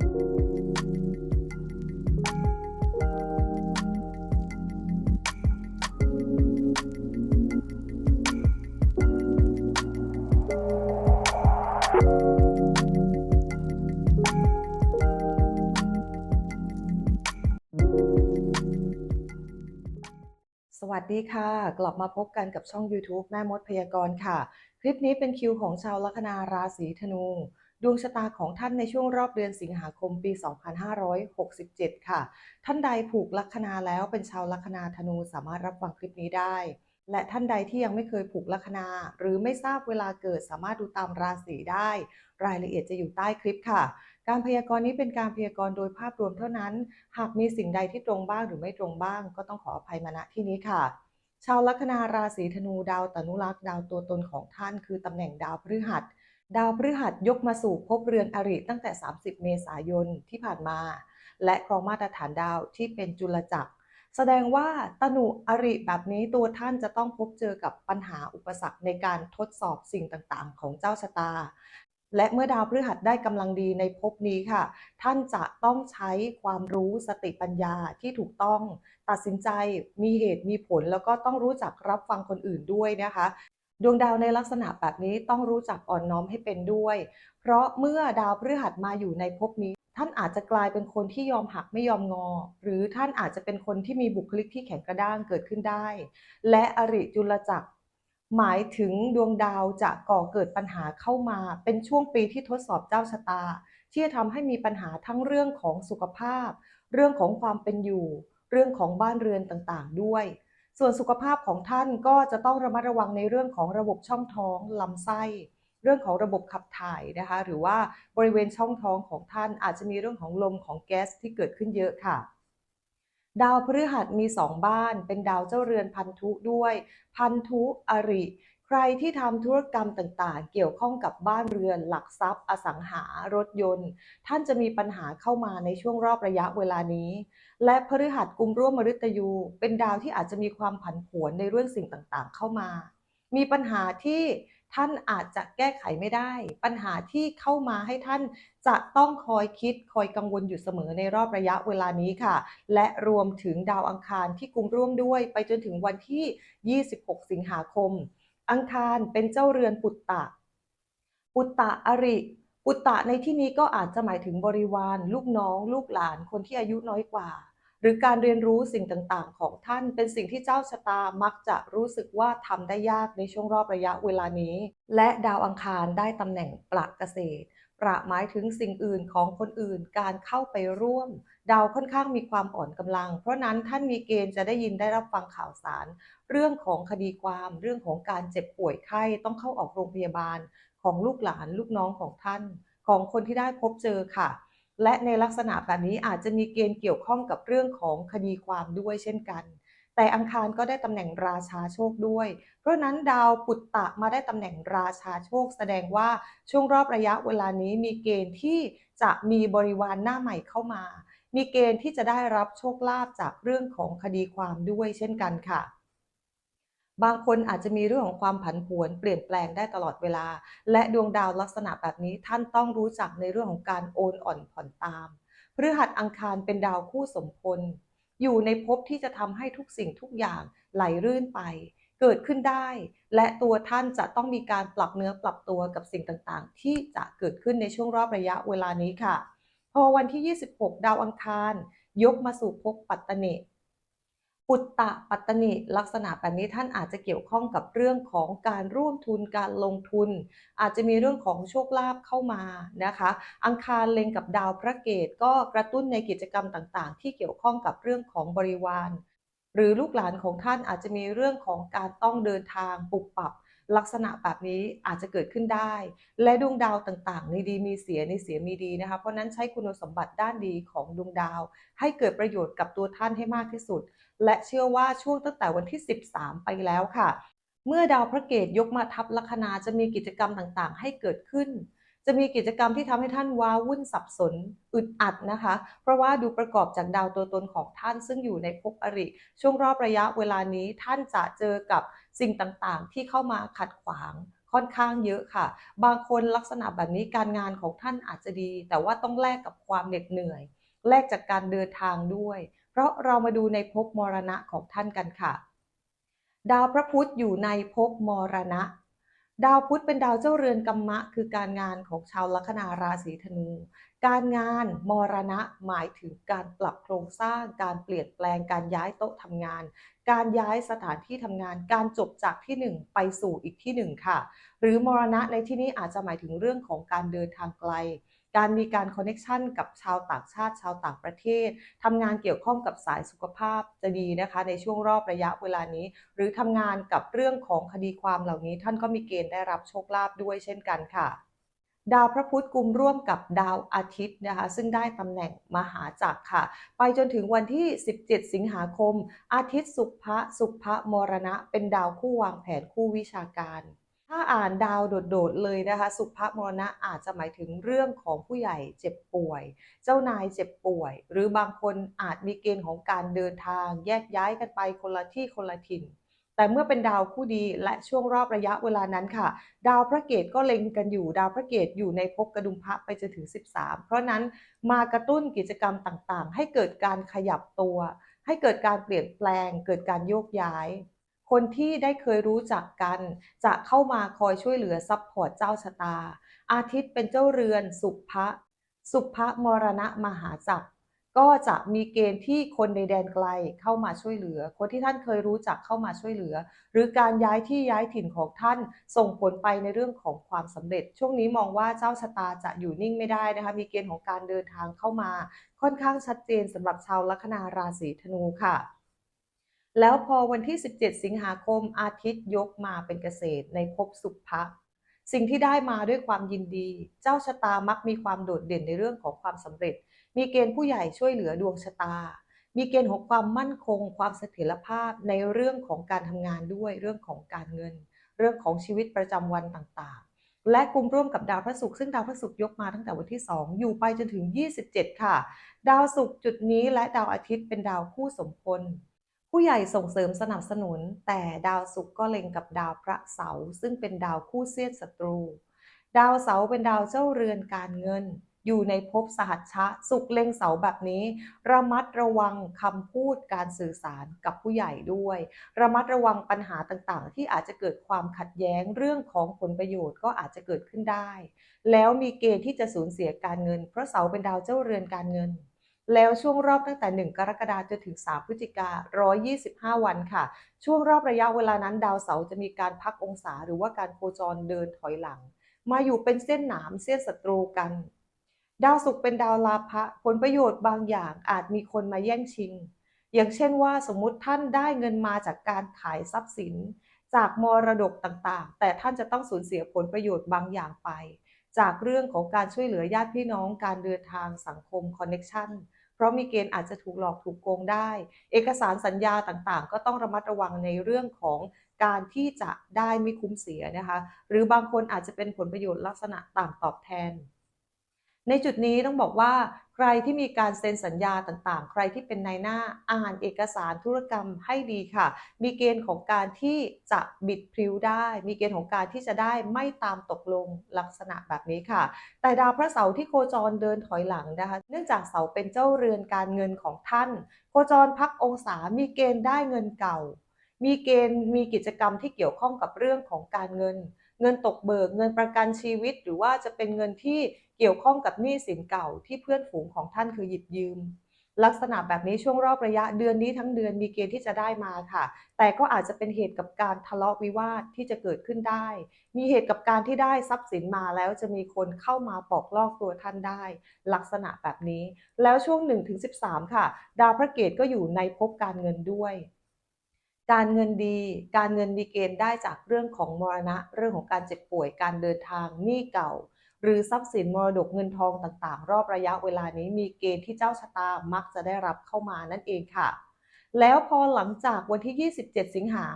สวัสดีค่ะ กลับมาพบกันกับช่อง YouTube แม่มดพยากรณ์ค่ะ คลิปนี้เป็นคิวของชาวลัคนาราศีธนู ดวงชะตาของท่านในช่วงรอบเดือนสิงหาคมปี 2567 ค่ะ ท่านใดผูกลัคนาแล้วเป็นชาวลัคนาธนูสามารถรับฟังคลิปนี้ได้ และท่านใดที่ยังไม่เคยผูกลัคนา หรือไม่ทราบเวลาเกิดสามารถดูตามราศีได้ รายละเอียดจะอยู่ใต้คลิปค่ะ การพยากรณ์นี้เป็นการพยากรณ์โดยภาพรวมเท่านั้น หากมีสิ่งใดที่ตรงบ้างหรือไม่ตรงบ้าง ก็ต้องขออภัยมาณที่นี้ค่ะชาวลัคนาราศีธนูดาวตนุรักษ์ดาวตัวตนของท่านคือตำแหน่งดาวพฤหัส ดาวพฤหัสยกมาสู่ภพเรือนอริตั้งแต่ 30 เมษายนที่ผ่านมา และครองมาตรฐานดาวที่เป็นจุลจักร แสดงว่าตนุอริแบบนี้ตัวท่านจะต้องพบเจอกับปัญหาอุปสรรคในการทดสอบสิ่งต่างๆ ของเจ้าชะตา และเมื่อดาวพฤหัสได้กำลังดีในภพนี้ค่ะ ท่านจะต้องใช้ความรู้สติปัญญาที่ถูกต้อง ตัดสินใจมีเหตุมีผลแล้วก็ต้องรู้จักรับฟังคนอื่นด้วยนะคะ ดวงดาวในลักษณะแบบนี้ต้องรู้จักอ่อนน้อมให้เป็นด้วย เพราะเมื่อดาวพฤหัสมาอยู่ในภพนี้ ท่านอาจจะกลายเป็นคนที่ยอมหักไม่ยอมงอ หรือท่านอาจจะเป็นคนที่มีบุคลิกที่แข็งกระด้างเกิดขึ้นได้ และอริจุลจักร หมายถึงดวงดาวจะก่อเกิดปัญหาเข้ามา เป็นช่วงปีที่ทดสอบเจ้าชะตา ที่จะทำให้มีปัญหาทั้งเรื่องของสุขภาพ เรื่องของความเป็นอยู่ เรื่องของบ้านเรือนต่างๆ ด้วย ส่วนสุขภาพของท่านก็จะต้องระมัดระวังในเรื่องของระบบช่องท้องลำไส้ เรื่องของระบบขับถ่ายนะคะ หรือว่าบริเวณช่องท้องของท่านอาจจะมีเรื่องของลมของแก๊สที่เกิดขึ้นเยอะค่ะ ดาวพฤหัสมีสองบ้าน เป็นดาวเจ้าเรือนพันธุด้วย พันธุอริ ใครที่ทำธุรกรรมต่างๆ เกี่ยวข้องกับบ้านเรือน หลักทรัพย์ อสังหา รถยนต์ ท่านจะมีปัญหาเข้ามาในช่วงรอบระยะเวลานี้ และพฤหัสกุมร่วมมฤตยู เป็นดาวที่อาจจะมีความผันผวนในเรื่องสิ่งต่างๆ เข้ามา มีปัญหาที่ท่านอาจจะแก้ไขไม่ได้ ปัญหาที่เข้ามาให้ท่านจะต้องคอยคิดคอยกังวลอยู่เสมอในรอบระยะเวลานี้ค่ะ และรวมถึงดาวอังคารที่กุมร่วมด้วย ไปจนถึงวันที่ 26 สิงหาคม อังคารเป็นเจ้าเรือนปุตตะ ปุตตะอริ ปุตตะในที่นี้ก็อาจจะหมายถึงบริวาร ลูกน้อง ลูกหลานคนที่อายุน้อยกว่า หรือการเรียนรู้สิ่งต่างๆ ของท่านเป็นสิ่งที่เจ้าชะตามักจะรู้สึกว่าทำได้ยากในช่วงรอบระยะเวลานี้ และดาวอังคารได้ตำแหน่งปลักเกษตร ประหมายถึงสิ่งอื่นของคนอื่น การเข้าไปร่วม ดาวค่อนข้างมีความอ่อนกำลัง เพราะนั้นท่านมีเกณฑ์จะได้ยินได้รับฟังข่าวสาร เรื่องของคดีความเรื่องของการเจ็บป่วยไข้ต้องเข้าออกโรงพยาบาลของลูกหลานลูกน้องของท่าน ของคนที่ได้พบเจอค่ะ และในลักษณะแบบนี้อาจจะมีเกณฑ์เกี่ยวข้องกับเรื่องของคดีความด้วยเช่นกัน แต่อังคารก็ได้ตำแหน่งราชาโชคด้วย เพราะนั้นดาวปุตตะมาได้ตำแหน่งราชาโชค แสดงว่าช่วงรอบระยะเวลานี้มีเกณฑ์ที่จะมีบริวารหน้าใหม่เข้ามา มีเกณฑ์ที่จะได้รับโชคลาภจากเรื่องของคดีความด้วยเช่นกันค่ะ บางคนอาจจะมีเรื่องของความผันผวนเปลี่ยนแปลงได้ตลอดเวลา และดวงดาวลักษณะแบบนี้ท่านต้องรู้จักในเรื่องของการโอนอ่อนผ่อนตามพฤหัสอังคารเป็นดาวคู่สมพล อยู่ในภพที่จะทำให้ทุกสิ่งทุกอย่างไหลรื่นไป เกิดขึ้นได้ และตัวท่านจะต้องมีการปรับเนื้อปรับตัวกับสิ่งต่างๆ ที่จะเกิดขึ้นในช่วงรอบระยะเวลานี้ค่ะ พอวันที่ 26 ดาวอังคาร ยกมาสู่ภพปัตตเนปุตตะปัตตนิลักษณะแบบนี้ท่านอาจจะเกี่ยวข้องกับเรื่องของการร่วมทุนการลงทุน อาจจะมีเรื่องของโชคลาภเข้ามานะคะ อังคารเล็งกับดาวพระเกตก็กระตุ้นในกิจกรรมต่างๆ ที่เกี่ยวข้องกับเรื่องของบริวาร หรือลูกหลานของท่านอาจจะมีเรื่องของการต้องเดินทางปุบปับ ลักษณะแบบนี้อาจจะเกิดขึ้นได้ และดวงดาวต่างๆ ในดีมีเสียในเสียมีดีนะคะ เพราะนั้นใช้คุณสมบัติด้านดีของดวงดาว ให้เกิดประโยชน์กับตัวท่านให้มากที่สุด และเชื่อว่าช่วงตั้งแต่วันที่ 13 ไปแล้วค่ะ เมื่อดาวพระเกตยกมาทับลัคนาจะมีกิจกรรมต่างๆ ให้เกิดขึ้นจะมีกิจกรรมที่ทำให้ท่านว้าวุ่นสับสนอึดอัดนะคะ เพราะว่าดูประกอบจากดาวตัวตนของท่านซึ่งอยู่ในภพอริ ช่วงรอบระยะเวลานี้ท่านจะเจอกับ สิ่งต่างๆ ที่เข้ามาขัดขวางค่อนข้างเยอะค่ะ บางคนลักษณะแบบนี้การงานของท่านอาจจะดี แต่ว่าต้องแลกกับความเหน็ดเหนื่อย แลกจากการเดินทางด้วย เพราะเรามาดูในภพมรณะของท่านกันค่ะ ดาวพระพุธอยู่ในภพมรณะ ดาวพุธเป็นดาวเจ้าเรือนกรรมะ คือการงานของชาวลัคนาราศีธนู การงานมรณะหมายถึงการปรับโครงสร้าง การเปลี่ยนแปลงการย้ายโต๊ะทำงาน การย้ายสถานที่ทำงาน การจบจากที่หนึ่งไปสู่อีกที่หนึ่งค่ะ หรือมรณะในที่นี้อาจจะหมายถึงเรื่องของการเดินทางไกล การมีการคอนเน็ชันกับชาวต่างชาติ ชาวต่างประเทศทำงานเกี่ยวข้องกับสายสุขภาพจะดีนะคะในช่วงรอบระยะเวลานี้ หรือทำงานกับเรื่องของคดีความเหล่านี้ ท่านก็มีเกณฑ์ได้รับโชคลาภด้วยเช่นกันค่ะดาวพระพุธกลุ่มร่วมกับดาวอาทิตย์นะคะซึ่งได้ตำแหน่งมหาจักรค่ะ ไปจนถึงวันที่ 17 สิงหาคม อาทิตย์สุภะสุภะมรณะ เป็นดาวคู่วางแผนคู่วิชาการ ถ้าอ่านดาวโดดๆเลยนะคะ สุภะมรณะอาจจะหมายถึงเรื่องของผู้ใหญ่เจ็บป่วย เจ้านายเจ็บป่วย หรือบางคนอาจมีเกณฑ์ของการเดินทาง แยกย้ายกันไปคนละที่คนละถิ่น แต่เมื่อเป็นดาวคู่ดีและช่วงรอบระยะเวลานั้นค่ะ ดาวพระเกตก็เล็งกันอยู่ ดาวพระเกตอยู่ในภพกระดุมพระไปจนถึง 13 เพราะนั้นมากระตุ้นกิจกรรมต่างๆ ให้เกิดการขยับตัว ให้เกิดการเปลี่ยนแปลง เกิดการโยกย้าย คนที่ได้เคยรู้จักกัน จะเข้ามาคอยช่วยเหลือซัพพอร์ตเจ้าชะตา อาทิตย์เป็นเจ้าเรือนสุภะสุภะมรณะมหาจักรก็จะมีเกณฑ์ที่คนในแดนไกลเข้ามาช่วยเหลือ คนที่ท่านเคยรู้จักเข้ามาช่วยเหลือ หรือการย้ายที่ย้ายถิ่นของท่านส่งผลไปในเรื่องของความสำเร็จ ช่วงนี้มองว่าเจ้าชะตาจะอยู่นิ่งไม่ได้นะคะมีเกณฑ์ของการเดินทางเข้ามา ค่อนข้างชัดเจนสำหรับชาวลัคนาราศีธนูค่ะ แล้วพอวันที่ 17 สิงหาคมอาทิตย์ยกมาเป็นเกษตรในภพสุภะสิ่งที่ได้มาด้วยความยินดี เจ้าชะตามักมีความโดดเด่นในเรื่องของความสำเร็จ มีเกณฑ์ผู้ใหญ่ช่วยเหลือดวงชะตา มีเกณฑ์ของความมั่นคง ความเสถียรภาพในเรื่องของการทำงานด้วยเรื่องของการเงิน เรื่องของชีวิตประจำวันต่างๆ และกลุ่มร่วมกับดาวพระศุกร์ซึ่งดาวพระศุกร์ยกมาตั้งแต่วันที่ 2 อยู่ไปจนถึง 27 ค่ะ ดาวศุกร์จุดนี้และดาวอาทิตย์เป็นดาวคู่สมพล ผู้ใหญ่ส่งเสริมสนับสนุน แต่ดาวศุกร์ก็เล็งกับดาวพระเสาร์ซึ่งเป็นดาวคู่เสี้ยนศัตรู ดาวเสาร์เป็นดาวเจ้าเรือนการเงิน อยู่ในภพสหัชชะศุกเล็งเสาแบบนี้ ระมัดระวังคำพูดการสื่อสารกับผู้ใหญ่ด้วย ระมัดระวังปัญหาต่างๆ ที่อาจจะเกิดความขัดแย้งเรื่องของผลประโยชน์ก็อาจจะเกิดขึ้นได้ แล้วมีเกณฑ์ที่จะสูญเสียการเงิน เพราะเสาเป็นดาวเจ้าเรือนการเงิน แล้วช่วงรอบตั้งแต่ 1 กรกฎาคมจนถึง 3 พฤศจิกา 125 วันค่ะ ช่วงรอบระยะเวลานั้นดาวเสาร์จะมีการพักองศา หรือว่าการโคจรเดินถอยหลัง มาอยู่เป็นเส้นหนามเส้นศัตรูกัน ดาวศุกร์เป็นดาวลาภะผลประโยชน์บางอย่างอาจมีคนมาแย่งชิง อย่างเช่นว่าสมมุติท่านได้เงินมาจากการขายทรัพย์สิน จากมรดกต่างๆ แต่ท่านจะต้องสูญเสียผลประโยชน์บางอย่างไป จากเรื่องของการช่วยเหลือญาติพี่น้องการเดินทางสังคมคอนเน็ชัน เพราะมีเกณฑ์อาจจะถูกหลอกถูกโกงได้ เอกสารสัญญาต่างๆ ก็ต้องระมัดระวังในเรื่องของการที่จะได้ไม่คุ้มเสียนะคะ หรือบางคนอาจจะเป็นผลประโยชน์ลักษณะต่างตอบแทน ในจุดนี้ต้องบอกว่า ใครที่มีการเซ็นสัญญาต่างๆ ใครที่เป็นนายหน้าอ่านเอกสารธุรกรรมให้ดีค่ะ มีเกณฑ์ของการที่จะบิดพริ้วได้ มีเกณฑ์ของการที่จะได้ไม่ตามตกลงลักษณะแบบนี้ค่ะ แต่ดาวพระเสาร์ที่โคจรเดินถอยหลังนะคะ เนื่องจากเสาเป็นเจ้าเรือนการเงินของท่าน โคจรพักองศา มีเกณฑ์ได้เงินเก่า มีเกณฑ์มีกิจกรรมที่เกี่ยวข้องกับเรื่องของการเงิน เงินตกเบิก เงินประกันชีวิต หรือว่าจะเป็นเงินที่ เกี่ยวข้องกับหนี้สินเก่าที่เพื่อนฝูงของท่านคือหยิบยืม ลักษณะแบบนี้ช่วงรอบระยะเดือนนี้ทั้งเดือนมีเกณฑ์ที่จะได้มาค่ะ แต่ก็อาจจะเป็นเหตุกับการทะเลาะวิวาทที่จะเกิดขึ้นได้ มีเหตุกับการที่ได้ทรัพย์สินมาแล้วจะมีคนเข้ามาปอกลอกตัวท่านได้ ลักษณะแบบนี้ แล้วช่วง 1-13 ค่ะ ดาวพระเกตก็อยู่ในภพการเงินด้วยการเงินดี การเงินมีเกณฑ์ได้จากเรื่องของมรณะ เรื่องของการเจ็บป่วย การเดินทาง หนี้เก่า หรือทรัพย์สินมรดกเงินทองต่างๆ รอบระยะเวลานี้มีเกณฑ์ที่เจ้าชะตามักจะได้รับเข้ามานั่นเองค่ะ แล้วพอหลังจากวันที่ 27 สิงหา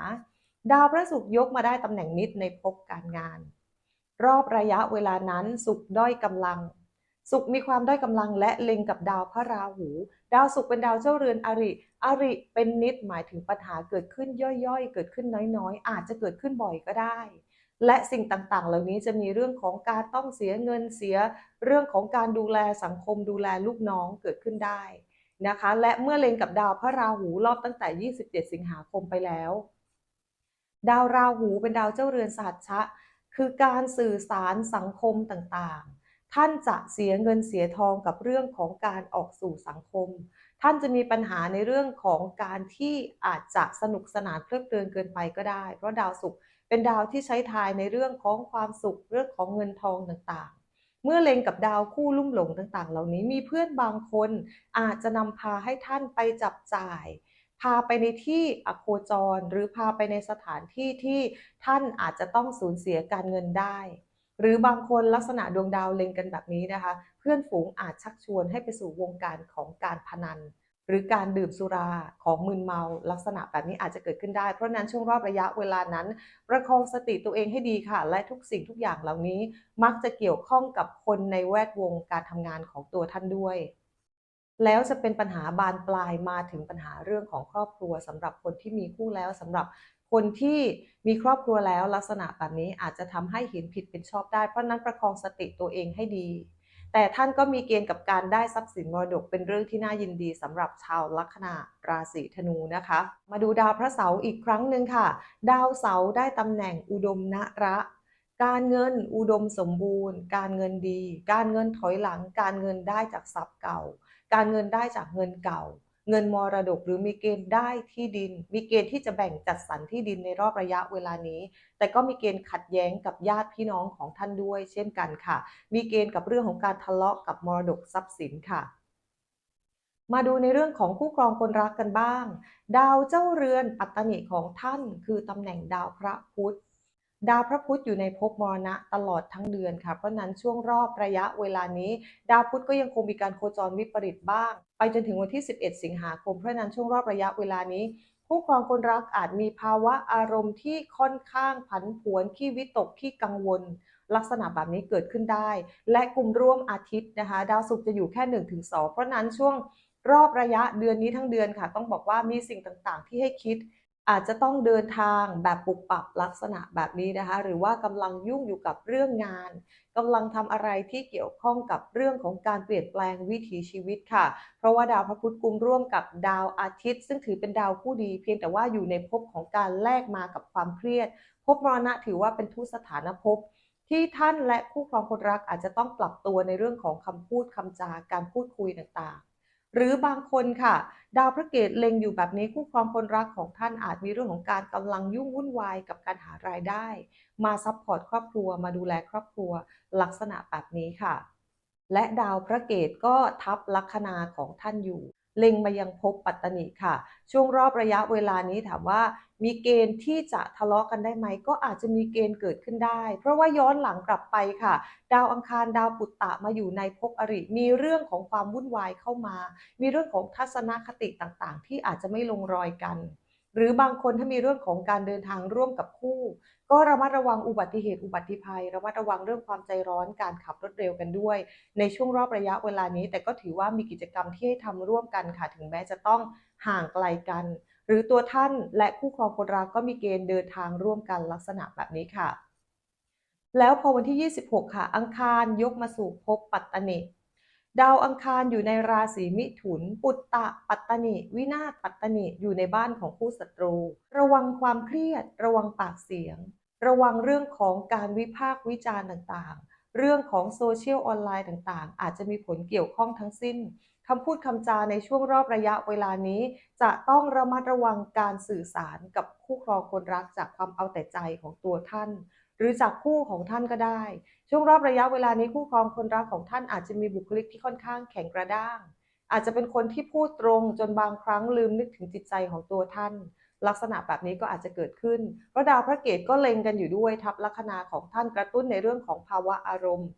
ดาวพระศุกร์ยกมาได้ตำแหน่งนิดในภพการงาน รอบระยะเวลานั้นศุกด้อยกำลังศุกมีความด้อยกำลังและเล็งกับดาวพระราหู ดาวศุกเป็นดาวเจ้าเรือนอริ อริเป็นนิดหมายถึงปัญหาเกิดขึ้นย่อยๆ เกิดขึ้นน้อยๆ อาจจะเกิดขึ้นบ่อยก็ได้ และสิ่งต่างๆ เหล่านี้จะมีเรื่องของการต้องเสียเงินเสีย เรื่องของการดูแลสังคมดูแลลูกน้องเกิดขึ้นได้นะคะ และเมื่อเล็งกับดาวพระราหูรอบตั้งแต่ 27 สิงหาคมไปแล้ว ดาวราหูเป็นดาวเจ้าเรือนสหัชชะ คือการสื่อสารสังคมต่างๆ ท่านจะเสียเงินเสียทองกับเรื่องของการออกสู่สังคม ท่านจะมีปัญหาในเรื่องของการที่อาจจะสนุกสนานเพลิดเพลินเกินไปก็ได้ เพราะดาวศุกร์ เป็นดาวที่ใช้ทายในเรื่องของความสุขเรื่องของเงินทองต่างๆ เมื่อเล็งกับดาวคู่ลุ่มหลงต่างๆ เหล่านี้มีเพื่อนบางคนอาจจะนำพาให้ท่านไปจับจ่าย พาไปในที่อโคจร หรือพาไปในสถานที่ที่ท่านอาจจะต้องสูญเสียการเงินได้หรือบางคนลักษณะดวงดาวเล็งกันแบบนี้นะคะ เพื่อนฝูงอาจชักชวนให้ไปสู่วงการของการพนัน หรือการดื่มสุราของมึนเมาลักษณะแบบนี้อาจจะเกิดขึ้นได้ เพราะนั้นช่วงรอบระยะเวลานั้น ประคองสติตัวเองให้ดีค่ะ และทุกสิ่งทุกอย่างเหล่านี้มักจะเกี่ยวข้องกับคนในแวดวงการทำงานของตัวท่านด้วย แล้วจะเป็นปัญหาบานปลายมาถึงปัญหาเรื่องของครอบครัวสำหรับคนที่มีคู่แล้วสำหรับคนที่มีครอบครัวแล้วลักษณะแบบนี้อาจจะทำให้เห็นผิดเป็นชอบได้ เพราะนั้นประคองสติตัวเองให้ดี แต่ท่านก็มีเกณฑ์กับการได้ทรัพย์สินมรดกเป็นเรื่องที่น่ายินดีสำหรับชาวลัคนาราศีธนูนะคะ มาดูดาวพระเสาร์อีกครั้งหนึ่งค่ะ ดาวเสาร์ได้ตำแหน่งอุดมนระการเงินอุดมสมบูรณ์ การเงินดี การเงินถอยหลัง การเงินได้จากทรัพย์เก่า การเงินได้จากเงินเก่า เงินมรดกหรือมีเกณฑ์ได้ที่ดิน มีเกณฑ์ที่จะแบ่งจัดสรรที่ดินในรอบระยะเวลานี้ แต่ก็มีเกณฑ์ขัดแย้งกับญาติพี่น้องของท่านด้วย เช่นกันค่ะ มีเกณฑ์กับเรื่องของการทะเลาะกับมรดกทรัพย์สินค่ะมาดูในเรื่องของคู่ครองคนรักกันบ้าง ดาวเจ้าเรือนปัตตนิของท่าน คือตำแหน่งดาวพระพุธ ดาวพระพุธอยู่ในภพมรณะตลอดทั้งเดือนค่ะเพราะนั้นช่วงรอบระยะเวลานี้ ดาวพุธก็ยังคงมีการโคจรวิปริตบ้าง ไปจนถึงวันที่ 11 สิงหาคมเพราะนั้นช่วงรอบระยะเวลานี้คู่ครองคนรักอาจมีภาวะอารมณ์ที่ค่อนข้างผันผวนขี้วิตกขี้กังวล ลักษณะแบบนี้เกิดขึ้นได้ และกลุ่มร่วมอาทิตย์นะคะ ดาวศุกร์จะอยู่แค่ 1-2 เพราะนั้นช่วงรอบระยะเดือนนี้ทั้งเดือนค่ะ ต้องบอกว่ามีสิ่งต่างๆ ที่ให้คิด อาจจะต้องเดินทางแบบปุบปับลักษณะแบบนี้นะคะ หรือว่ากำลังยุ่งอยู่กับเรื่องงานกำลังทำอะไรที่เกี่ยวข้องกับเรื่องของการเปลี่ยนแปลงวิถีชีวิตค่ะ เพราะว่าดาวพระพุธกุมร่วมกับดาวอาทิตย์ ซึ่งถือเป็นดาวคู่ดี เพียงแต่ว่าอยู่ในภพของการแลกมากับความเครียดภพมรณะถือว่าเป็นทุสถานภพที่ท่านและคู่ครองคนรักอาจจะต้องปรับตัวในเรื่องของคำพูดคำจาการพูดคุยต่างๆ หรือบางคนค่ะ ดาวพระเกตเล็งอยู่แบบนี้คู่ครองคนรักของท่านอาจมีเรื่องของการกำลังยุ่งวุ่นวายกับการหารายได้ มาซัพพอร์ตครอบครัวมาดูแลครอบครัวลักษณะแบบนี้ค่ะ และดาวพระเกตก็ทับลัคนาของท่านอยู่ เล็งมายังภพปัตตานิค่ะ ช่วงรอบระยะเวลานี้ถามว่ามีเกณฑ์ที่จะทะเลาะกันได้ไหม ก็อาจจะมีเกณฑ์เกิดขึ้นได้ เพราะว่าย้อนหลังกลับไปค่ะ ดาวอังคารดาวปุตตะมาอยู่ในภพอริ มีเรื่องของความวุ่นวายเข้ามา มีเรื่องของทัศนคติต่างๆ ที่อาจจะไม่ลงรอยกัน หรือบางคนถ้ามีเรื่องของการเดินทางร่วมกับคู่ ก็ระมัดระวังอุบัติเหตุอุบัติภัย ระมัดระวังเรื่องความใจร้อนการขับรถเร็วกันด้วย ในช่วงรอบระยะเวลานี้ แต่ก็ถือว่ามีกิจกรรมที่ให้ทำร่วมกันค่ะ ถึงแม้จะต้องห่างไกลกัน หรือตัวท่านและคู่ครองคนรักก็มีเกณฑ์เดินทางร่วมกันลักษณะแบบนี้ค่ะ แล้วพอวันที่ 26 ค่ะ อังคารยกมาสู่ภพปัตตนิดาวอังคารอยู่ในราศีมิถุน ปุตตะปัตตนิวินาศปัตตนิอยู่ในบ้านของคู่ศัตรู ระวังความเครียด ระวังปากเสียง ระวังเรื่องของการวิพากษ์วิจารณ์ต่างๆ เรื่องของโซเชียลออนไลน์ต่างๆ อาจจะมีผลเกี่ยวข้องทั้งสิ้นคำพูดคำจาในช่วงรอบระยะเวลานี้ จะต้องระมัดระวังการสื่อสารกับคู่ครองคนรักจากความเอาแต่ใจของตัวท่าน หรือจากคู่ของท่านก็ได้ ช่วงรอบระยะเวลานี้คู่ครองคนรักของท่านอาจจะมีบุคลิกที่ค่อนข้างแข็งกระด้าง อาจจะเป็นคนที่พูดตรงจนบางครั้งลืมนึกถึงจิตใจของตัวท่าน ลักษณะแบบนี้ก็อาจจะเกิดขึ้นเพราะดาวพระเกตก็เล็งกันอยู่ด้วยทับลัคนาของท่านกระตุ้นในเรื่องของภาวะอารมณ์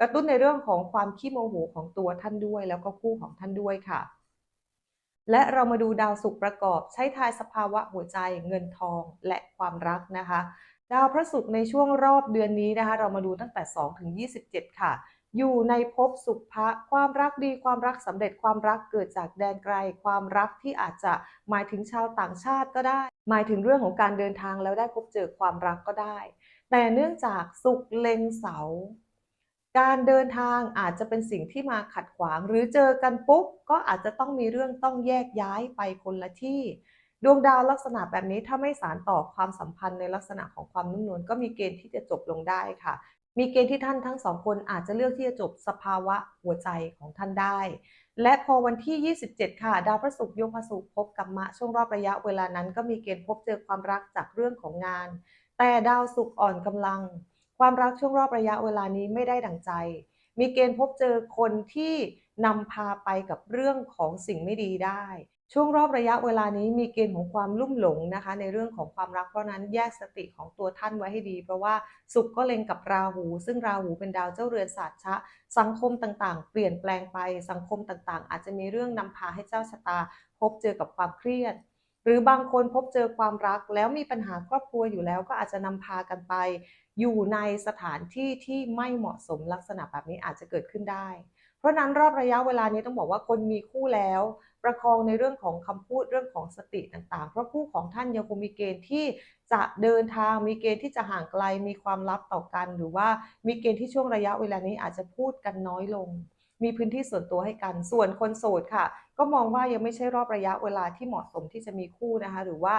กระตุ้นในเรื่องของความขี้โมโหของตัวท่านด้วย แล้วก็คู่ของท่านด้วยค่ะ และเรามาดูดาวศุกร์ประกอบใช้ทายสภาวะหัวใจเงินทองและความรักนะคะ ดาวพระศุกร์ในช่วงรอบเดือนนี้นะคะ เรามาดูตั้งแต่ 2 ถึง 27 ค่ะ อยู่ในภพสุภะความรักดีความรักสำเร็จความรักเกิดจากแดนไกล ความรักที่อาจจะหมายถึงชาวต่างชาติก็ได้ หมายถึงเรื่องของการเดินทางแล้วได้พบเจอความรักก็ได้ แต่เนื่องจากศุกเล็งเสา การเดินทางอาจจะเป็นสิ่งที่มาขัดขวาง หรือเจอกันปุ๊บก็อาจจะต้องมีเรื่องต้องแยกย้ายไปคนละที่ดวงดาวลักษณะแบบนี้ถ้าไม่สารต่อความสัมพันธ์ในลักษณะของความนุ่มนวลก็มีเกณฑ์ที่จะจบลงได้ค่ะ มีเกณฑ์ที่ท่านทั้งสองคนอาจจะเลือกที่จะจบสภาวะหัวใจของท่านได้ และพอวันที่ 27 ค่ะ ดาวพระศุกร์ยกมาสู่ภพกรรมะช่วงรอบระยะเวลานั้น ก็มีเกณฑ์พบเจอความรักจากเรื่องของงาน แต่ดาวศุกร์อ่อนกำลัง ความรักช่วงรอบระยะเวลานี้ไม่ได้ดั่งใจ มีเกณฑ์พบเจอคนที่นำพาไปกับเรื่องของสิ่งไม่ดีได้ ช่วงรอบระยะเวลานี้มีเกณฑ์ของความลุ่มหลงนะคะ ในเรื่องของความรักเพราะนั้นแยกสติของตัวท่านไว้ให้ดี เพราะว่าสุขก็เล็งกับราหู ซึ่งราหูเป็นดาวเจ้าเรือนศาสตร์ชะ สังคมต่างๆ เปลี่ยนแปลงไปสังคมต่างๆ อาจจะมีเรื่องนำพาให้เจ้าชะตา พบเจอกับความเครียด หรือบางคนพบเจอความรักแล้วมีปัญหาครอบครัวอยู่แล้วก็อาจจะนำพากันไป อยู่ในสถานที่ที่ไม่เหมาะสมลักษณะแบบนี้อาจจะเกิดขึ้นได้ เพราะนั้นรอบระยะเวลานี้ต้องบอกว่าคนมีคู่แล้ว ประคองในเรื่องของคำพูดเรื่องของสติต่างๆ เพราะคู่ของท่านยังคงมีเกณฑ์ที่จะเดินทางมีเกณฑ์ที่จะห่างไกลมีความลับต่อกัน หรือว่ามีเกณฑ์ที่ช่วงระยะเวลานี้อาจจะพูดกันน้อยลง มีพื้นที่ส่วนตัวให้กัน ส่วนคนโสดค่ะ ก็มองว่ายังไม่ใช่รอบระยะเวลาที่เหมาะสมที่จะมีคู่นะคะ หรือว่า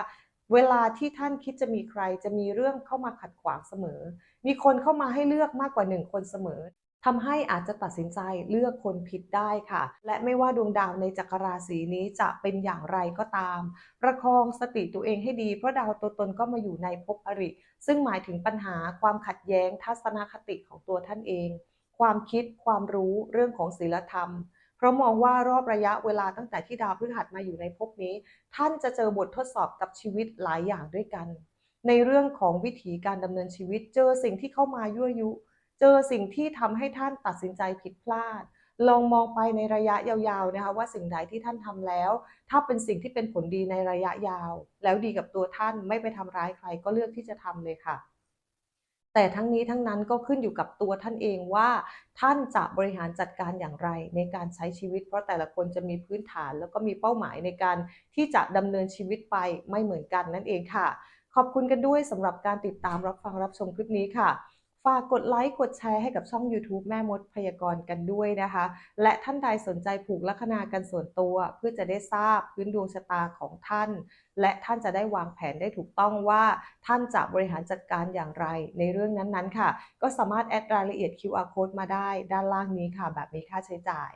เวลาที่ท่านคิดจะมีใครจะมีเรื่องเข้ามาขัดขวางเสมอ มีคนเข้ามาให้เลือกมากกว่าหนึ่งคนเสมอ ทำให้อาจจะตัดสินใจเลือกคนผิดได้ค่ะ และไม่ว่าดวงดาวในจักรราศีนี้จะเป็นอย่างไรก็ตาม ประคองสติตัวเองให้ดี เพราะดาวตัวตนก็มาอยู่ในภพอริ ซึ่งหมายถึงปัญหาความขัดแย้งทัศนคติของตัวท่านเอง ความคิดความรู้เรื่องของศีลธรรมเพราะมองว่ารอบระยะเวลาตั้งแต่ที่ดาวพฤหัสมาอยู่ในภพนี้ ท่านจะเจอบททดสอบกับชีวิตหลายอย่างด้วยกัน ในเรื่องของวิถีการดำเนินชีวิตเจอสิ่งที่เข้ามายั่วยุ เจอสิ่งที่ทำให้ท่านตัดสินใจผิดพลาด ลองมองไปในระยะยาวๆนะคะว่าสิ่งใดที่ท่านทำแล้ว ถ้าเป็นสิ่งที่เป็นผลดีในระยะยาว แล้วดีกับตัวท่านไม่ไปทำร้ายใครก็เลือกที่จะทำเลยค่ะแต่ทั้งนี้ทั้งนั้นก็ขึ้นอยู่กับตัวท่านเองว่า ท่านจะบริหารจัดการอย่างไรในการใช้ชีวิต เพราะแต่ละคนจะมีพื้นฐานแล้วก็มีเป้าหมายในการที่จะดำเนินชีวิตไปไม่เหมือนกันนั่นเองค่ะ ขอบคุณกันด้วยสำหรับการติดตามรับฟังรับชมคลิปนี้ค่ะ ฝากกดไลค์กดแชร์ให้กับช่อง YouTube แม่มดพยากรณ์กันด้วยนะคะ และท่านใดสนใจผูกลัคนากันส่วนตัว เพื่อจะได้ทราบพื้นดวงชะตาของท่าน และท่านจะได้วางแผนได้ถูกต้องว่า ท่านจะบริหารจัดการอย่างไรในเรื่องนั้นๆค่ะ ก็สามารถแอดรายละเอียด QR code มาได้ ด้านล่างนี้ค่ะ แบบมีค่าใช้จ่าย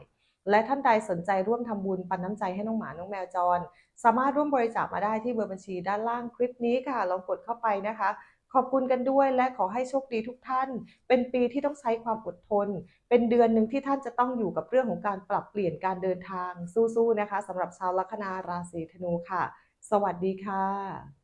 และท่านใดสนใจร่วมทำบุญปันน้ำใจให้น้องหมาน้องแมวจร สามารถร่วมบริจาคมาได้ที่เบอร์บัญชีด้านล่างคลิปนี้ค่ะลองกดเข้าไปนะคะ ขอบคุณกันด้วยและขอให้โชคดีทุกท่าน เป็นปีที่ต้องใช้ความอดทน เป็นเดือนหนึ่งที่ท่านจะต้องอยู่กับเรื่องของการปรับเปลี่ยนการเดินทางสู้ๆนะคะสำหรับชาวลัคนาราศีธนูค่ะ สวัสดีค่ะ